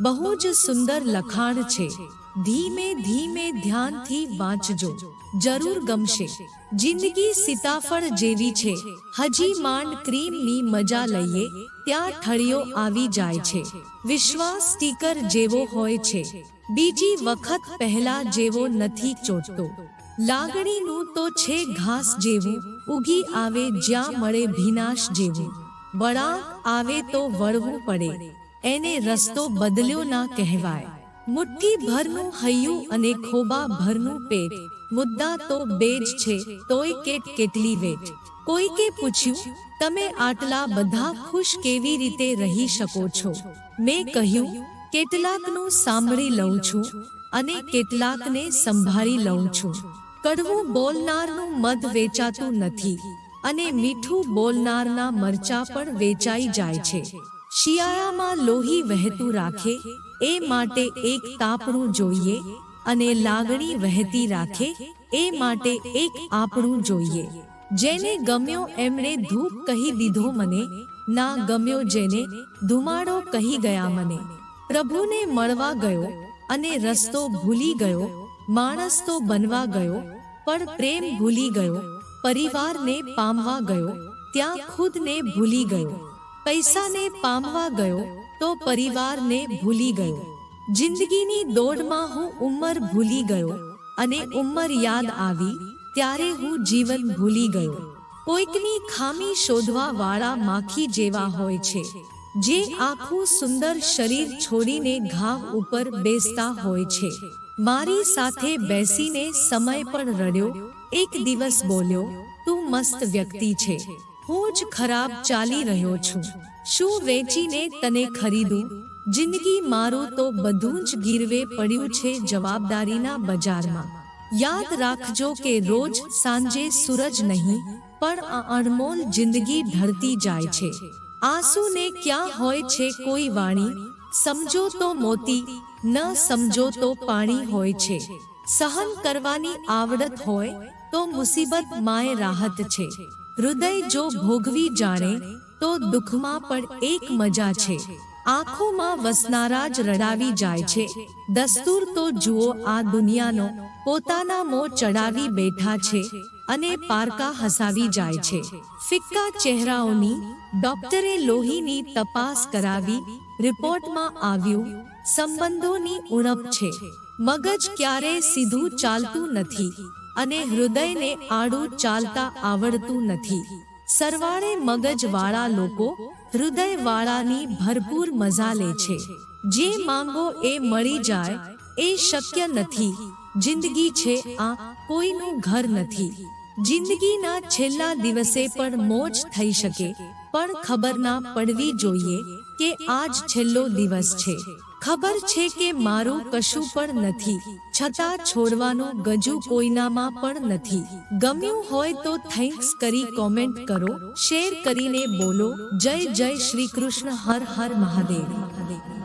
બહુ જ સુંદર લખાણ છે. ધીમે ધીમે ધ્યાનથી વાંચજો. જરૂર ગમશે. જિંદગી સીતાફળ જેવી છે. હજી માંડ ક્રીમની મજા લઈએ, ત્યાં ઠળિયો આવી જાય છે. વિશ્વાસ સ્ટીકર જેવો હોય છે. બીજી વખત પહેલા જેવો નથી ચોટતો. લાગણીનું તો છે ઘાસ જેવું ઉગી આવે જ્યાં મળે ભીનાશ જેવું. વળાંક આવે તો વળવું પડે. એને રસ્તો બદલ્યો ના કહેવાય. મુઠ્ઠી ભરનું હૈયું અને ખોબા ભરનું પેટ. મુદ્દા તો બે જ છે. તોય કેટ કેટલી વેટ? કોઈકે પૂછ્યું તમે આટલા બધા ખુશ કેવી રીતે રહી શકો છો? મેં કહ્યું કેટલાકનું સાંભળી લઉં છું અને કેટલાકને સંભાળી લઉં છું. કડવું બોલનારનું મધ વેચાતું નથી અને મીઠું બોલનારના મરચા પણ વેચાઈ જાય છે. શિયાળામાં લોહી વહેતું રાખે, એ માટે એક તાપણું જોઈએ અને લાગણી વહેતી રાખે, એ માટે એક આપણું જોઈએ. જેને ગમ્યો એમણે ધૂપ કહી દીધો મને, ના ગમ્યો જેને ધુમાડો કહી ગયા મને. પ્રભુને મળવા ગયો અને રસ્તો ભૂલી ગયો, માણસ તો બનવા ગયો, પણ પ્રેમ ભૂલી ગયો, પરિવારને પામવા ગયો, ત્યાં ખુદને ભૂલી ગયો. પૈસાને પામવા ગયો તો પરિવારને ભૂલી ગયો. જિંદગીની દોડમાં હું ઉંમર ભૂલી ગયો અને ઉંમર યાદ આવી ત્યારે હું જીવન ભૂલી ગયો. કોઈકની ખામી શોધવા વાળા માખી જેવા હોય છે, જે આખું સુંદર શરીર છોડીને ઘાવ ઉપર બેસતા હોય છે. મારી સાથે બેસીને સમય પણ રડ્યો, એક દિવસ બોલ્યો, તું મસ્ત વ્યક્તિ છે. હું જ ખરાબ ચાલી રહ્યો છું. શું વેચીને તને ખરીદું? જિંદગી મારું તો બધું જ ગીરવે પડ્યું છે જવાબદારીના બજારમાં. યાદ રાખજો કે રોજ સાંજે સૂરજ નહીં, પણ આ અણમોલ જિંદગી ઢળતી જાય છે. આંસુને ક્યાં હોય છે કોઈ વાણી? સમજો તો મોતી, ન સમજો તો પાણી હોય છે. સહન કરવાની આવડત હોય તો મુસીબત માય રાહત છે. હૃદય જો ભોગવી જાણે તો દુઃખમાં પણ એક મજા છે. આંખોમાં વસનારા જ રડાવી જાય છે. દસ્તુર તો જુઓ આ દુનિયાનો પોતાના મો ચડાવી બેઠા છે અને પારકા હસાવી જાય છે. ફિક્કા ચહેરાઓની ડોક્ટરે લોહીની તપાસ કરાવી રિપોર્ટમાં આવ્યું સંબંધોની ઉણપ છે. મગજ ક્યારે સીધું ચાલતું નથી. અને હૃદયને આડું ચાલતા આવડતું નથી. સરવાળે મગજવાળા લોકો હૃદયવાળાની ભરપૂર મજા લે છે. જે માંગો એ મળી જાય, એ શક્ય નથી. જિંદગી છે આ, કોઈનું ઘર નથી. જિંદગીના છેલ્લા દિવસે પણ મોજ થઈ શકે, પણ ખબર ના પડવી જોઈએ કે આજ છેલ્લો દિવસ છે. ખબર છે કે મારું કશું પણ નથી, છતાં છોડવાનું ગજુ કોઈનામાં પણ નથી. ગમ્યું હોય તો થેન્ક્સ કરી કોમેન્ટ કરો, શેર કરીને બોલો. જય જય શ્રી કૃષ્ણ, હર હર મહાદેવ.